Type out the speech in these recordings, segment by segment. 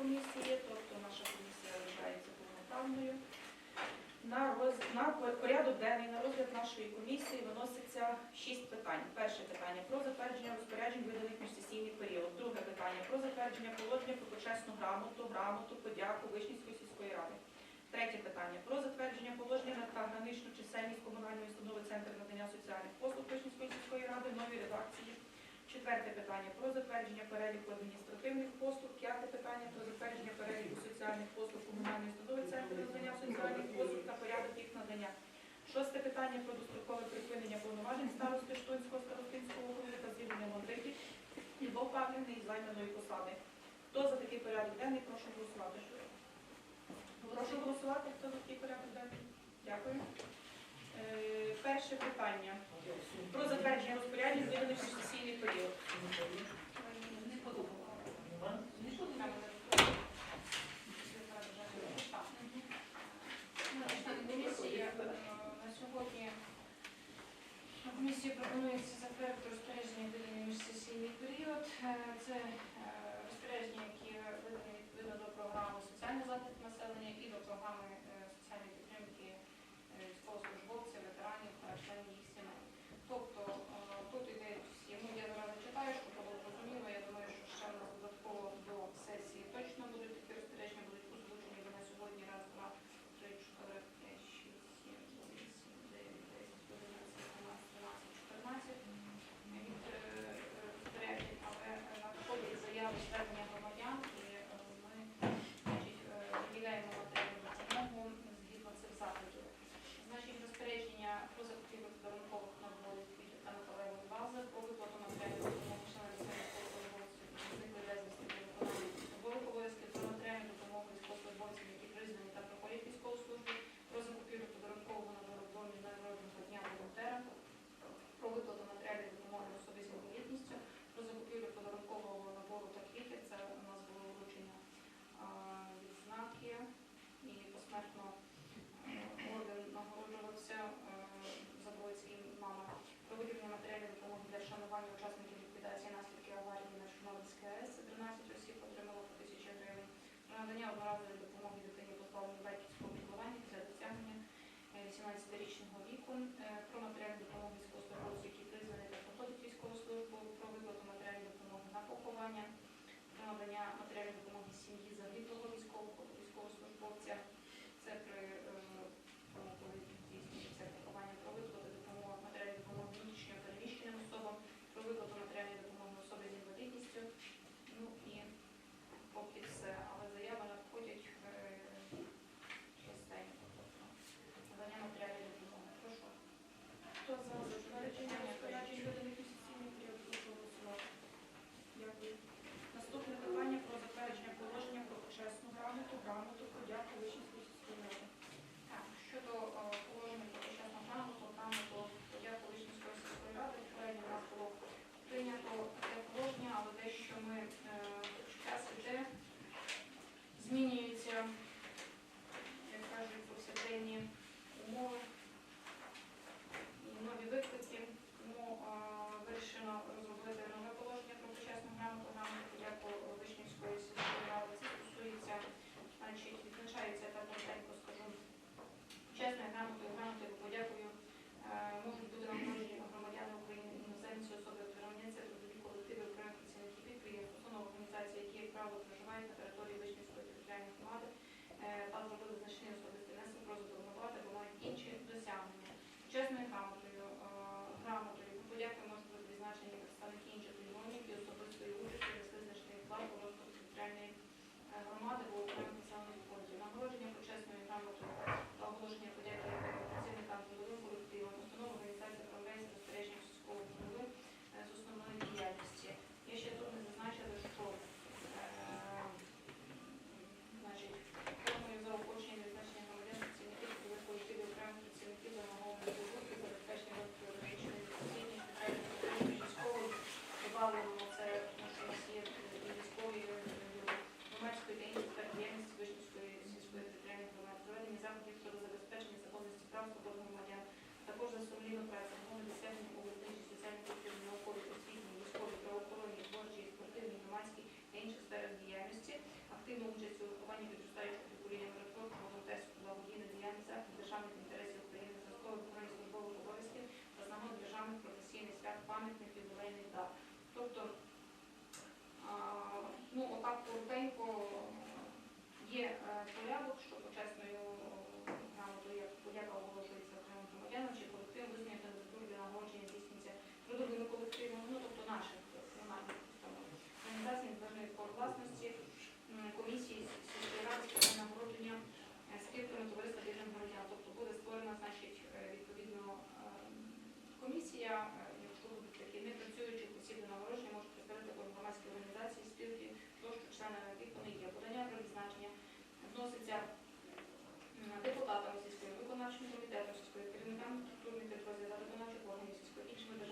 комісії, тобто наша комісія вважається повноправною. На, роз... на порядок денний на розгляд нашої комісії виноситься шість питань. Перше питання про затвердження розпоряджень виданих міжсесійний період. Друге питання про затвердження положення про почесну грамоту, грамоту, подяку Вишнівської сільської ради. Третє питання про затвердження положення та граничну чисельність комунальної установи Центр надання соціальних послуг Вишнівської сільської ради нові редакції. Четверте питання про затвердження переліку адміністративних послуг. П'яте питання про затвердження переліку соціальних послуг комунальної установи Центр надання соціальних послуг та порядок їх надання. Шосте питання про дострокове припинення повноважень старости Штонського старостинського округу та звільнення Мондрики Любов Павлівни із займаної посади. Хто за такий порядок денний, прошу голосувати. Прошу голосувати, хто за такий порядок денний. Дякую. Е, перше питання про затвердження розпоряджень виданих в сесійний період. Не е, на сьогодні на комісії пропонується затвердити розпорядження видані міжсесійний період. Е, Це е, розпорядження, які видані відповідно до програми соціальний захист населення і до програми е, соціальної підтримки е, військовослужбовців, ветеранів та членів їх сімей. Тобто е, тут іде всі, ну я зараз читаю, щоб було зрозуміло. Я думаю, що ще в нас додатково до сесії точно будуть такі розпорядження, будуть озвучені, бо на сьогодні раз, два, три, чотири, п'ять, шість, сім, вісім, дев'ять, десять, одинадцять, дванадцять, тринадцять, чотирнадцять від е, е, розпоряджень, але е, надходять заяви звернення громадян, і е, ми значить, е, виділяємо матеріальну допомогу згідно цих заходів. Значить, розпорядження про закупівлю подарункових наборів квітів та металевої бази, про виплату матеріальної допомоги членам військовослужбовців, зникли безвісти при виконанні службових обов'язків, про матеріальну допомогу військовослужбовцям, які призвані та проходять військову службу, про закупівлю подарункового набору до міжнародного дня волонтера, про виплату матеріальної допомоги особі з інвалідністю, про закупівлю подарункового набору та квітів. Це у нас було вручення а, відзнаки і посмертно е, орден нагороджувався е, Забродський мама. Про виділення матеріальної допомоги для вшанування учасників ліквідації наслідків аварії на Чорнобильській АЕС. Це 13 осіб отримало по тисячі гривень. Про надання одноразової допомоги дитині позбавленій батьківського піклування для досягнення е, 18-річного віку, е, про матеріальну допомогу військовослужбовців, які призвані та проходять військову службу, про виплату матеріальної допомоги на поховання, про надання матеріальної допомоги сім'ї загиблого військовослужбовця. пам'ятник ювілейний дат. Тобто, ну отак коротенько є е, порядок,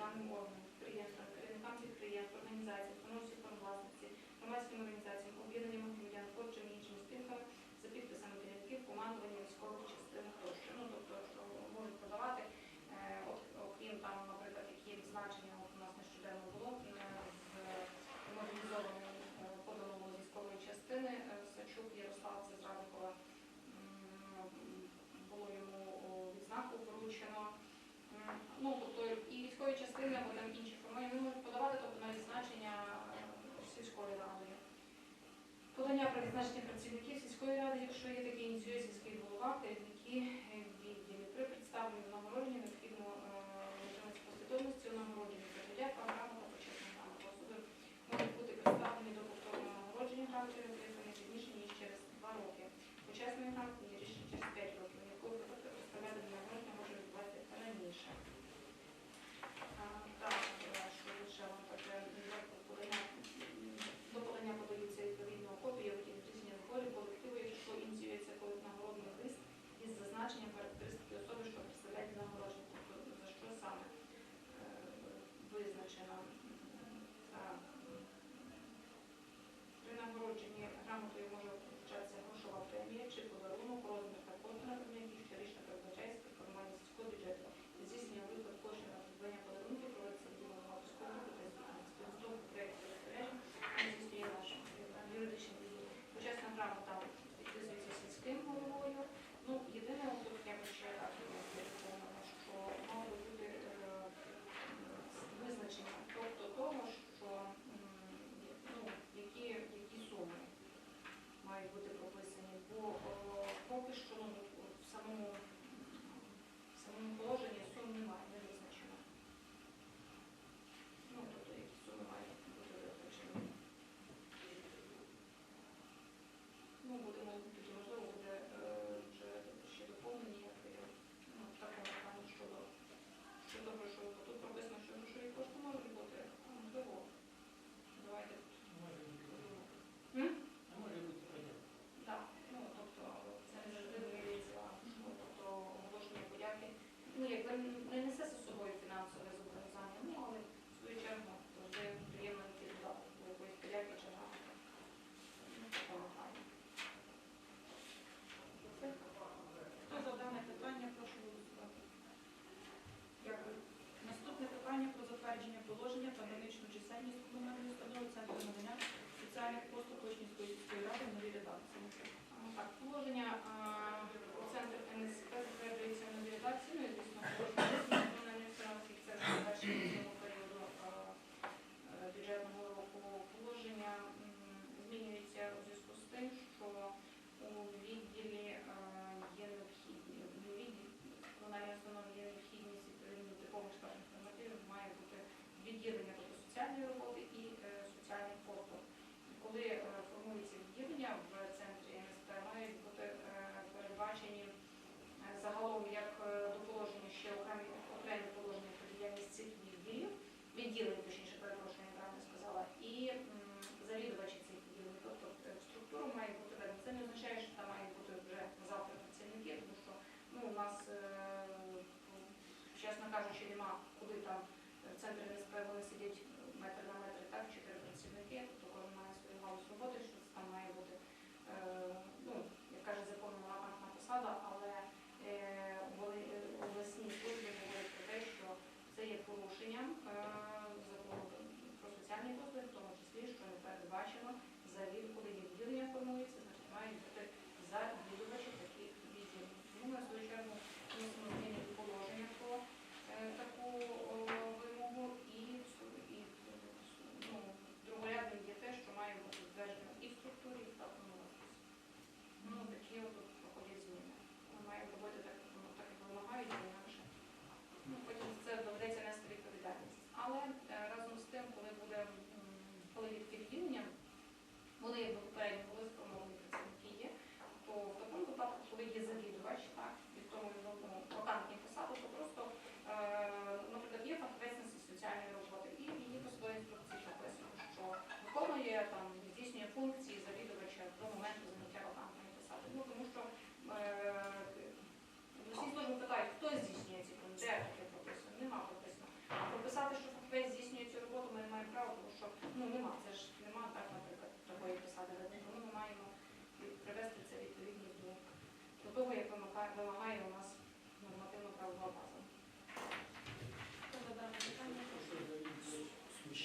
державним органам, підприємствам, керівникам підприємств, організацій, виконавчих форм громадським організаціям, об'єднанням громадян, творчим і іншими спілками за підписами керівників, командування військових частин тощо. Ну, тобто, що можуть продавати, е, окрім там, наприклад, які значення от у нас нещодавно було е, е, з мобілізованим поданого військової частини Сачук Ярослав це зрадникова було йому відзнаку вручено. Ну, подання про відзначення працівників сільської ради, якщо є таке, ініціює сільський голова, керівники е, відділі. При представленні нагородженні необхідно е, з послідовності нагородження подання програми та почесних даних особи можуть бути представлені до повторного нагородження грамоти отримання пізніше, ніж через два роки. Почесної грамоти рішення через п'ять років. Yeah.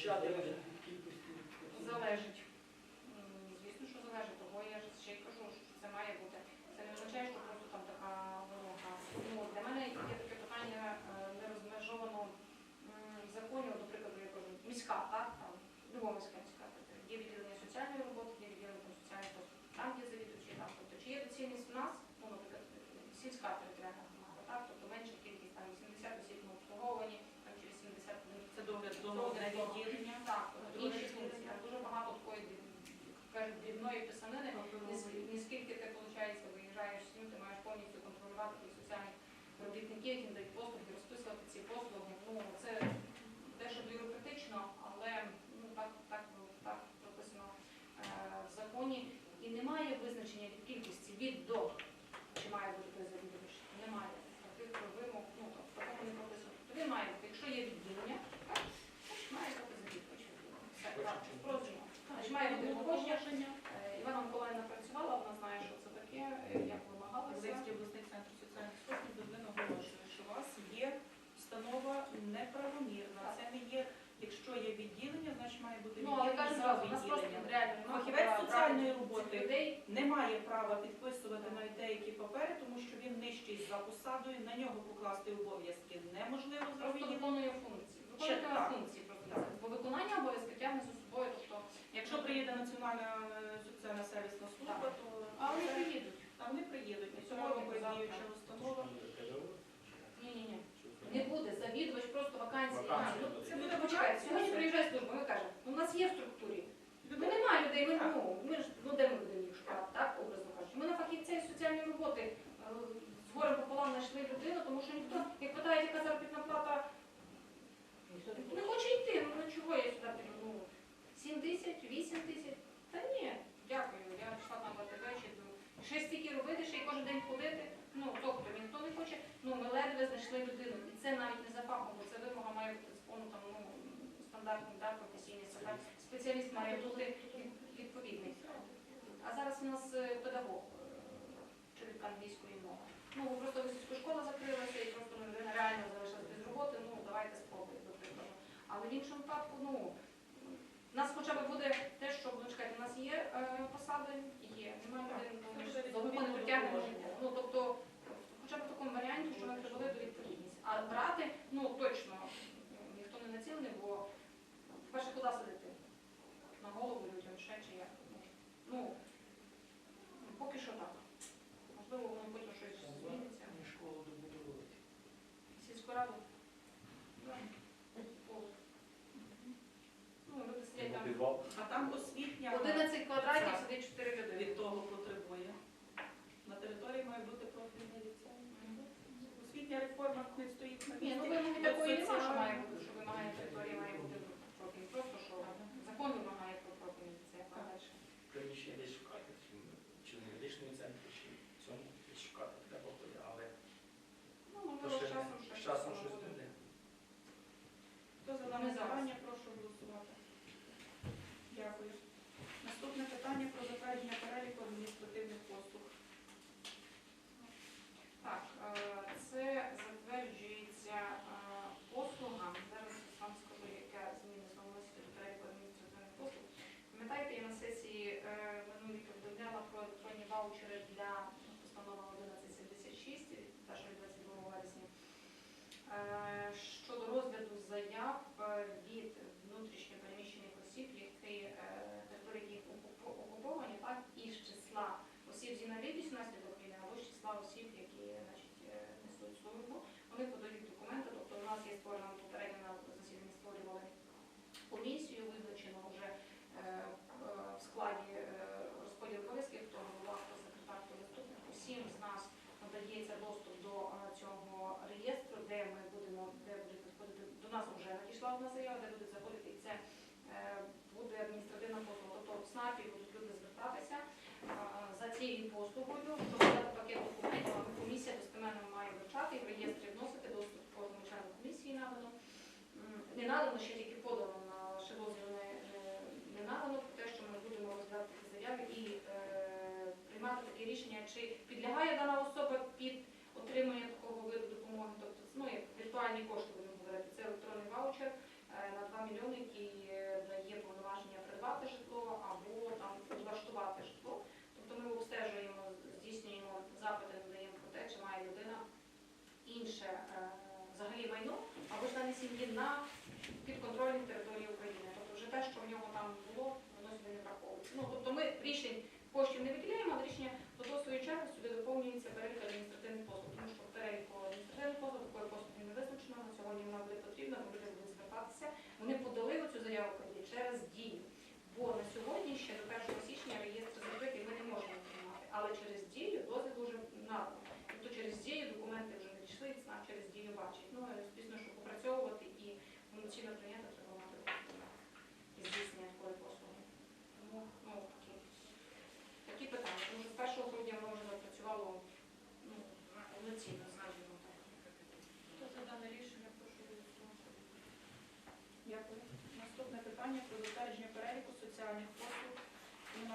Świat тих соціальних робітників, які надають послуги, розписувати ці послуги. Ну, це дещо бюрократично, але ну, так, так, так прописано е, в законі. І немає визначення від кількості від до, чи має бути той завідувач. Немає. Таких вимог, ну, так, такого не прописано. Тобто він має бути, якщо є відділення, так, значить має бути завідувач. Все, так, спрощено. Значить, має бути положення. Е, Івана Миколаївна працювала, вона знає, що це таке, е, як вимагалося. Волинський обласний центр соціальних послуг Дублин оголошує, що у вас є установа неправомірна. Це не є, якщо є відділення, значить має бути Ну, але відділення кажу, за зразу, у нас просто відділенням. реально немає Фахівець права соціальної брати роботи цих людей. Не має права підписувати навіть деякі папери, тому що він нижчий за посадою, на нього покласти обов'язки неможливо Просто відділення. виконує функції. Ще Виконує так. функції просто. Бо виконання обов'язки тягне за собою, тобто, Якщо приїде Національна е, соціальна сервісна служба, то а вони приїдуть. Та вони приїдуть. І Сьогодні, завтра. діюча установа. Ні, ні, ні. Не буде завідувач, просто вакансії. Вакансії А, ну, будуть. Це буде почекати. Сьогодні приїжджає служба, ми кажемо, ну, у нас є в структурі. Ну Людина немає людей, ми, ну, ми ж, ну де ми будемо їх шукати, так, образно кажучи. Ми на фахівця із соціальної роботи е, з горем пополам знайшли людину, тому що ніхто, як питають, яка заробітна плата, не хоче йти, ну ну, чого я сюди? Ну, 7 тисяч, 8 тисяч? Та ні, дякую, я пішла на ВТБ чи до. Ще стільки робити, ще й кожен день ходити. Ну, тобто ніхто не хоче, ну ми ледве знайшли людину. І це навіть не за фахом, бо це вимога має бути там, ну, стандартний да, професійний стандарт. Спеціаліст має бути відповідний. А зараз у нас е, педагог, е, англійської мови. Ну, просто висока школа закрилася і просто ну, людина реально залишилась без роботи, ну давайте спробуємо, до прикладу. Але в іншому випадку, ну, у нас хоча б буде те, що, ну, чекайте, у нас є е, посади, є, немає людей, ну, не притягнемо. положення. Ну, тобто, хоча б в такому варіанті, що ми привели до відповідність. А брати, ну, точно, ніхто не націлений, бо, перше, куди сидити? На голову людям, ще чи як? Ну, поки що так. Можливо, воно потім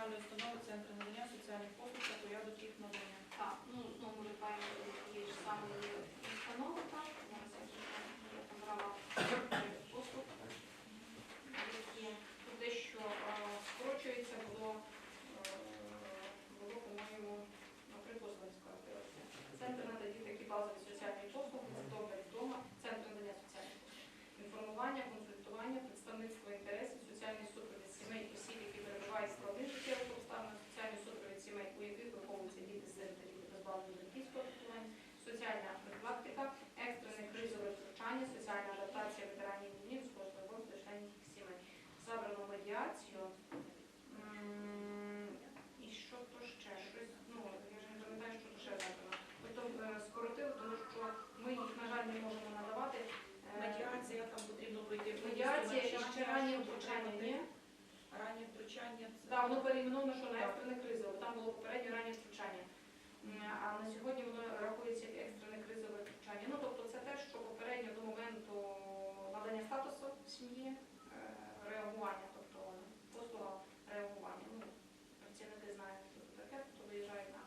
державної установи Центр надання соціальних послуг та порядок їх там було попереднє раннє втручання. А на сьогодні воно рахується як екстрене кризове втручання. Ну, тобто це те, що попередньо до моменту надання статусу сім'ї е, реагування, тобто послуга реагування. Ну, Працівники знають, що таке, тобто виїжджають на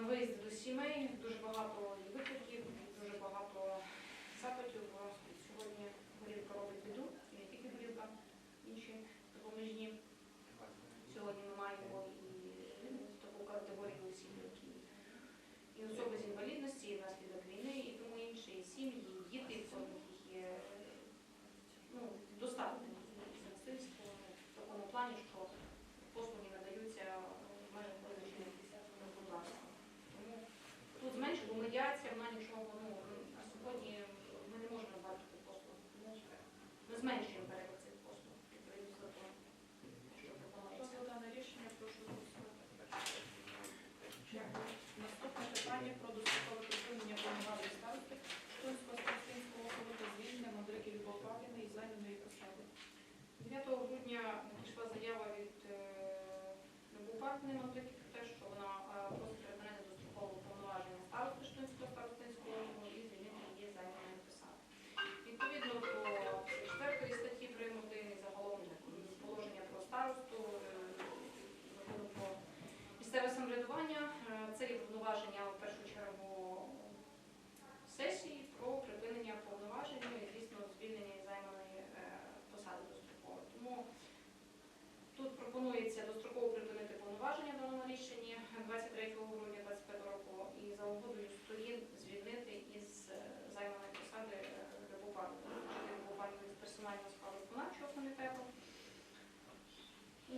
на виїзд до сімей, дуже багато викликів, дуже багато запитів. Сьогодні горілка робить біду, і не тільки горілка, інші допоміжні. і у цьому зі Panie Patryk,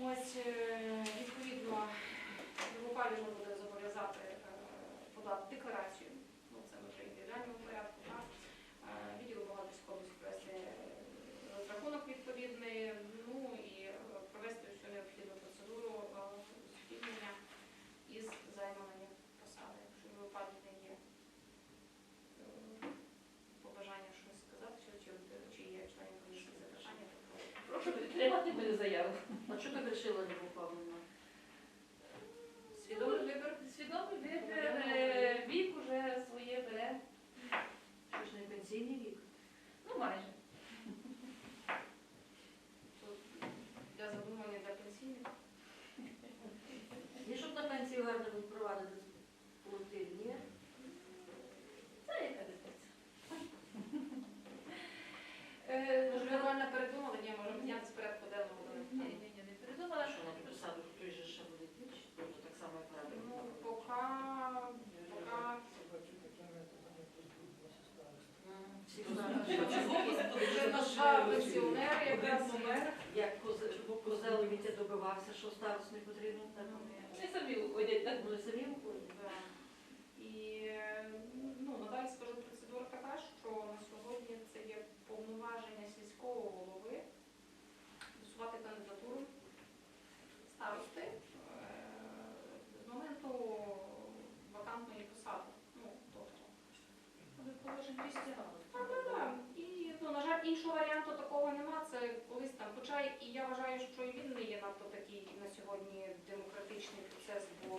Monsieur А чого так решила не попав? займалися І я вважаю, що і він не є надто такий на сьогодні демократичний процес, бо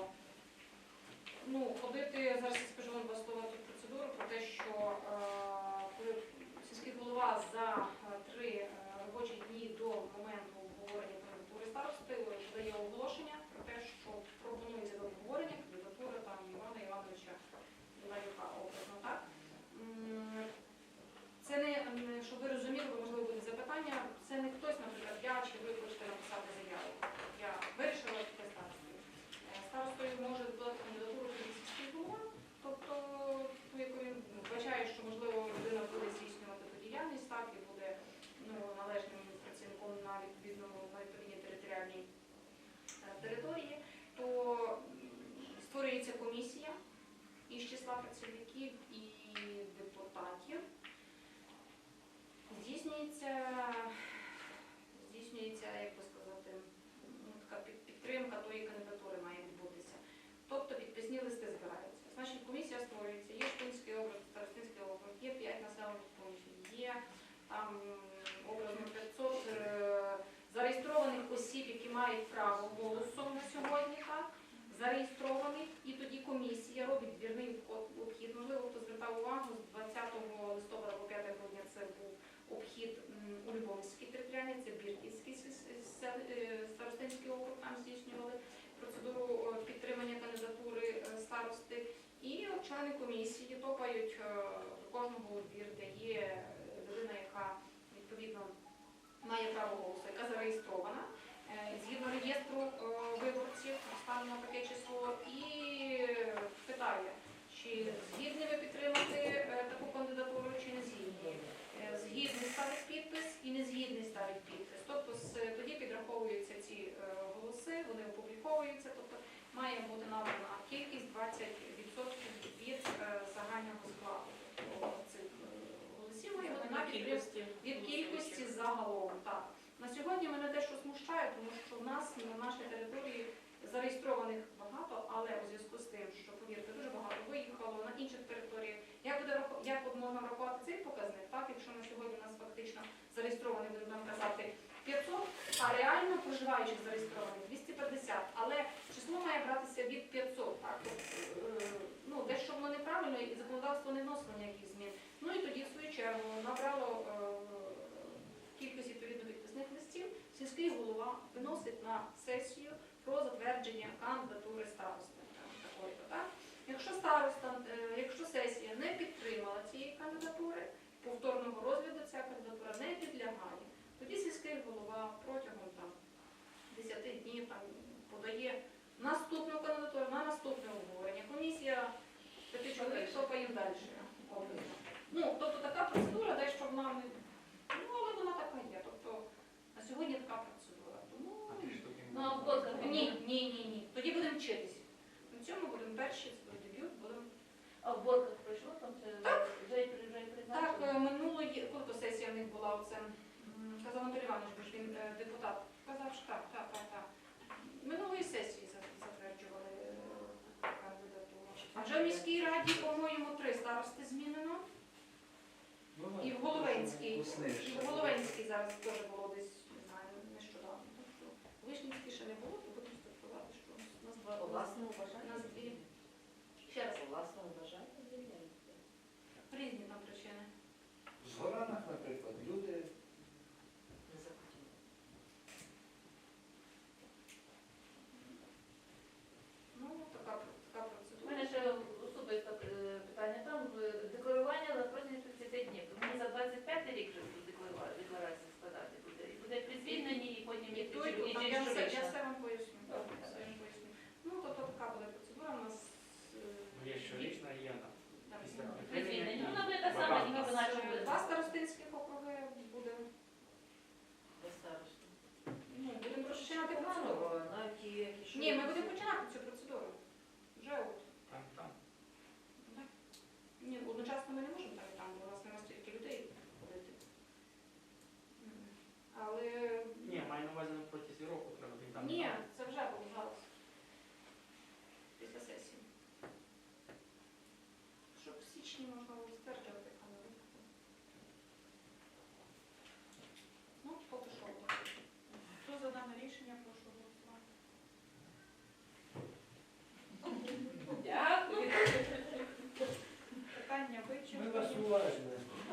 Зареєстрованих, і тоді комісія робить двірний обхід. Можливо, хто звертав увагу, з 20 листопада по 5 грудня це був обхід у Любомській територіальній, це Бірківський е, старостинський округ, там здійснювали процедуру е, підтримання кандидатури е, старости. І члени комісії топають до кожного двір, де є людина, яка відповідно має право голосу, яка зареєстрована. Згідно реєстру е, виборців, ставимо таке число і питає, чи згідні ви підтримати е, таку кандидатуру, чи не згідні. Е, Згідний ставить підпис і незгідний ставить підпис. Тобто з- тоді підраховуються ці е, голоси, вони опубліковуються, тобто має бути набрана кількість 20% від е, загального складу Тобто цих е, голосів має підтримку від кількості загалом. Так. На сьогодні мене дещо смущає, тому що в нас на нашій території зареєстрованих багато, але у зв'язку з тим, що повірте, дуже багато виїхало на інших територіях. Як буде як можна рахувати цей показник, так якщо на сьогодні у нас фактично зареєстрованих, будемо казати 500, а реально проживаючих зареєстрованих 250, але число має братися від 500. Так? Е, ну, дещо воно неправильно і законодавство не вносило ніяких змін. Ну і тоді, в свою чергу, набрало е, кількість відповідно підписних листів, сільський голова виносить на сесію про затвердження кандидатури старости. Так? Якщо староста, е, якщо сесія не підтримала цієї кандидатури, повторного розгляду ця кандидатура не підлягає, тоді сільський голова протягом там, 10 днів там, подає наступну кандидатуру на наступне обговорення. Комісія п'яти чоловік топає далі. Ну, тобто така процедура, дещо в нам, ну, але вона така є. Тобто на сьогодні така процедура. Тому А ті штуки Ну, а в кодках ні, ні, ні, ні. Тоді будемо вчитись. На цьому будемо перші, це дебют, будемо. А в борках пройшло там це вже вже Так, призначено? е, минулої, коли сесія в них була, оце, м, казав Анатолій Іванович, бо ж він е, депутат. Казав, що так, так, так, так. Минулої сесії за- затверджували е, кандидатуру. А вже в міській раді, по-моєму, три старости змінено. І в Головенській. І в Головенській зараз теж було десь, не знаю, нещодавно. Так що Вишнівській ще не було, то будемо спілкувати, що у нас два По власному бажанню. Ще раз, По власному Simon Paul